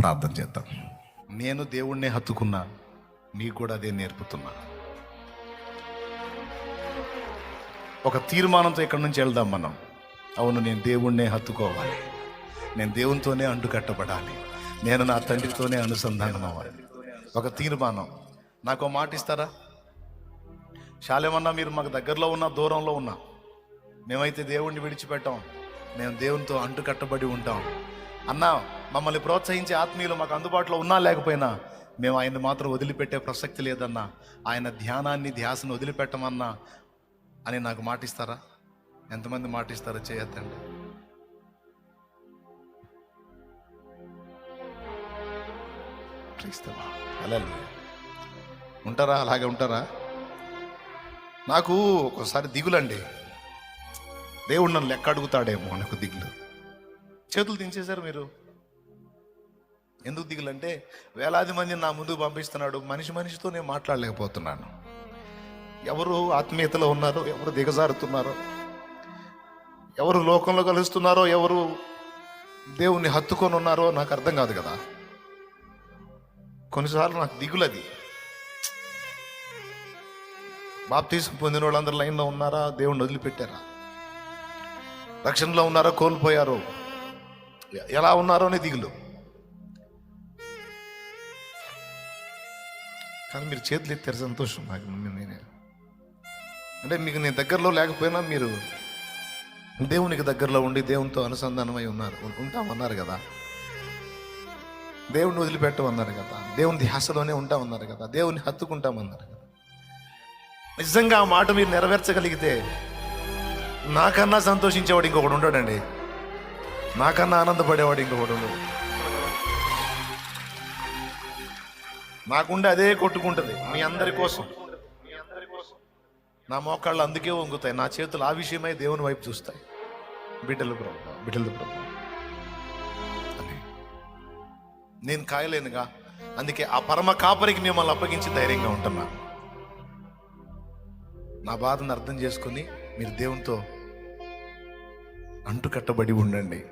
ప్రార్థన చేద్దాం. నేను దేవుణ్ణి హత్తుకున్నా నీ కూడా అదే నేర్పుతున్నా. ఒక తీర్మానంతో ఇక్కడి నుంచి వెళ్దాం మనం. అవును నేను దేవుణ్ణే హత్తుకోవాలి. నేను దేవునితోనే అంటుకట్టబడాలి. నేను నా తండ్రితోనే అనుసంధానం అవ్వాలి ఒక తీర్మానం. నాకు మాట ఇస్తారా? చాలేమన్నా మీరు మాకు దగ్గరలో ఉన్న దూరంలో ఉన్నా మేమైతే దేవుణ్ణి విడిచిపెట్టాం. మేము దేవునితో అంటుకట్టబడి ఉంటాం. అన్నా మమ్మల్ని ప్రోత్సహించే ఆత్మీయులు మాకు అందుబాటులో ఉన్నా లేకపోయినా మేము ఆయన్ని మాత్రం వదిలిపెట్టే ప్రసక్తి లేదన్నా ఆయన ధ్యానాన్ని ధ్యాసను వదిలిపెట్టమన్నా అని నాకు మాటిస్తారా? ఎంతమంది మాటిస్తారో చేయొద్దండి? క్రీస్తవా. అలా ఉంటారా? అలాగే ఉంటారా? నాకు ఒకసారి దిగులండి. దేవుడు నన్ను లెక్క అడుగుతాడేమో నాకు దిగులు. చేతులు దించేశారు మీరు? ఎందుకు దిగులంటే వేలాది మందిని నా ముందుకు పంపిస్తున్నాడు మనిషి మనిషితో నేను మాట్లాడలేకపోతున్నాను. ఎవరు ఆత్మీయతలో ఉన్నారో ఎవరు దిగజారుతున్నారో ఎవరు లోకంలో కలుస్తున్నారో ఎవరు దేవుణ్ణి హత్తుకొని ఉన్నారో నాకు అర్థం కాదు కదా. కొన్నిసార్లు నాకు దిగులది. బాప్తీసం పొందిన వాళ్ళందరూ లైన్లో ఉన్నారా? దేవుణ్ణి వదిలిపెట్టారా? రక్షణలో ఉన్నారో? కోల్పోయారో? ఎలా ఉన్నారో అని దిగులు. కానీ మీరు చేతులు ఎత్తారు సంతోషం నాకు నేనే. అంటే మీకు నేను దగ్గరలో లేకపోయినా మీరు దేవునికి దగ్గరలో ఉండి దేవునితో అనుసంధానమై ఉన్నారు. ఉంటామన్నారు కదా. దేవుణ్ణి వదిలిపెట్టమన్నారు కదా. దేవుని ధ్యాసలోనే ఉంటామన్నారు కదా. దేవుని హత్తుకుంటామన్నారు కదా. నిజంగా ఆ మాట మీరు నెరవేర్చగలిగితే నాకన్నా సంతోషించేవాడు ఇంకొకడు ఉంటాడండి నాకన్నా ఆనందపడేవాడు ఇంకొకడు ఉండడు. నాకుండే అదే కొట్టుకుంటుంది మీ అందరి కోసం. నా మోకాళ్ళు అందుకే వంగుతాయి నా చేతులు ఆ విషయమై దేవుని వైపు చూస్తాయి. బిడ్డలు ప్రభు బిడ్డలు ప్రభు అని నేను కాయలేనుగా అందుకే ఆ పరమ కాపరికి మిమ్మల్ని అప్పగించి ధైర్యంగా ఉంటున్నాను. నా బాధను అర్థం చేసుకుని మీరు దేవునితో అంటు కట్టబడి ఉండండి.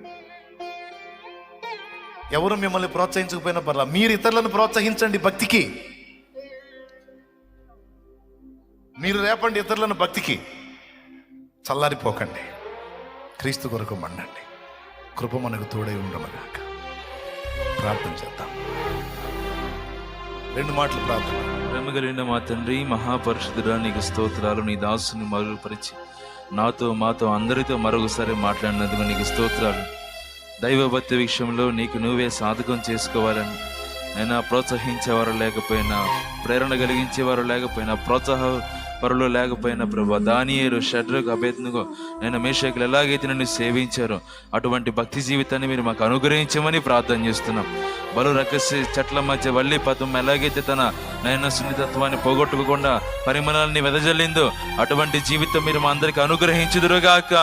ఎవరు మిమ్మల్ని ప్రోత్సహించకపోయినా పర్లా మీరు ఇతరులను ప్రోత్సహించండి భక్తికి. మీరు రేపండి ఇతరులను భక్తికి. చల్లారిపోకండి. క్రీస్తు కొరకు మండండి కృప మనకు తోడై ఉండమగాక. ప్రార్థన చేద్దాం. రెండు మాటలు ప్రార్థన. ప్రేమ కలిగిన మా తండ్రి మహాపరిశుద్ధుడా నీకు స్తోత్రాలు నీ దాసుని మరుగుపరిచి నాతో మాతో అందరితో మరొకసారి మాట్లాడినందుకు నీకు స్తోత్రాలు. దైవభక్తి విషయంలో నీకు నువ్వే సాధకం చేసుకోవాలని అయినా ప్రోత్సహించేవారు లేకపోయినా ప్రేరణ కలిగించేవారు లేకపోయినా ప్రోత్సాహ పరులు లేకపోయినా ప్రభా దానియేలు షడ్రకు అభేదనగా నేను మేషకులు ఎలాగైతే నన్ను సేవించారో అటువంటి భక్తి జీవితాన్ని మీరు మాకు అనుగ్రహించమని ప్రార్థన చేస్తున్నాం. బలు రకసి చెట్ల మధ్య వల్లి పదం ఎలాగైతే తన నయన సున్నితత్వాన్ని పోగొట్టుకోకుండా పరిమళాలని వెదజల్లిందో అటువంటి జీవితం మీరు మా అందరికి అనుగ్రహించుదురుగాక.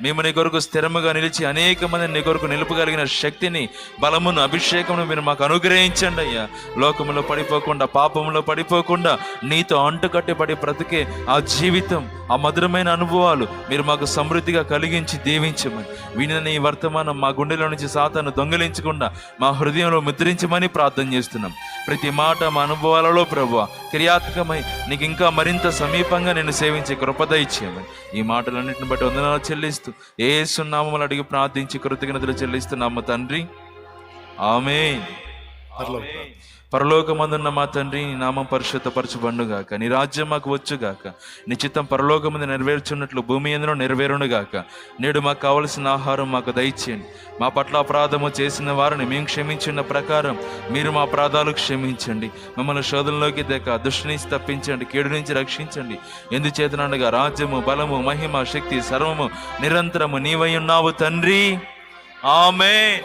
మేము నీ కొరకు స్థిరముగా నిలిచి అనేక మంది నీ కొరకు నిలుపగలిగిన శక్తిని బలమును అభిషేకమును మీరు మాకు అనుగ్రహించండి అయ్యా. లోకములో పడిపోకుండా పాపంలో పడిపోకుండా నీతో అంటుకట్టబడి బ్రతికే ఆ జీవితం ఆ మధురమైన అనుభవాలు మీరు మాకు సమృద్ధిగా కలిగించి దీవించమని. వీనని ఈ వర్తమానం మా గుండెలో నుంచి సాతాను దొంగిలించకుండా మా హృదయంలో ముద్రించమని ప్రార్థన చేస్తున్నాం. ప్రతి మాట మా అనుభవాలలో ప్రభు క్రియాత్మకమై నీకు ఇంకా మరింత సమీపంగా నేను సేవించే కృపద ఇచ్చేయమని ఈ మాటలన్నింటిని బట్టి వందనాలు చెల్లిస్తూ ఏ సున్నామములు అడిగి ప్రార్థించి కృతజ్ఞతలు చెల్లిస్తున్నాము తండ్రి. ఆమె పరలోకమందున్న మా తండ్రి నీ నామం పరిశుద్ధపరచబండుగాక నీ రాజ్యం మాకు వచ్చుగాక. నీ చిత్తం పరలోకమందు నెరవేర్చున్నట్లు భూమి ఎందులో నెరవేరునుగాక. నేడు మాకు కావలసిన ఆహారం మాకు దయచేయండి. మా పట్ల అపరాధము చేసిన వారిని మేము క్షమించిన ప్రకారం మీరు మా అపరాధాలు క్షమించండి. మమ్మల్ని శోధనలోకి దేక దుష్టిని తప్పించండి కీడు నుంచి రక్షించండి. ఎందుచేతనగా రాజ్యము బలము మహిమ శక్తి సర్వము నిరంతరము నీవై ఉన్నావు తండ్రి. ఆమె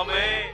ఆమె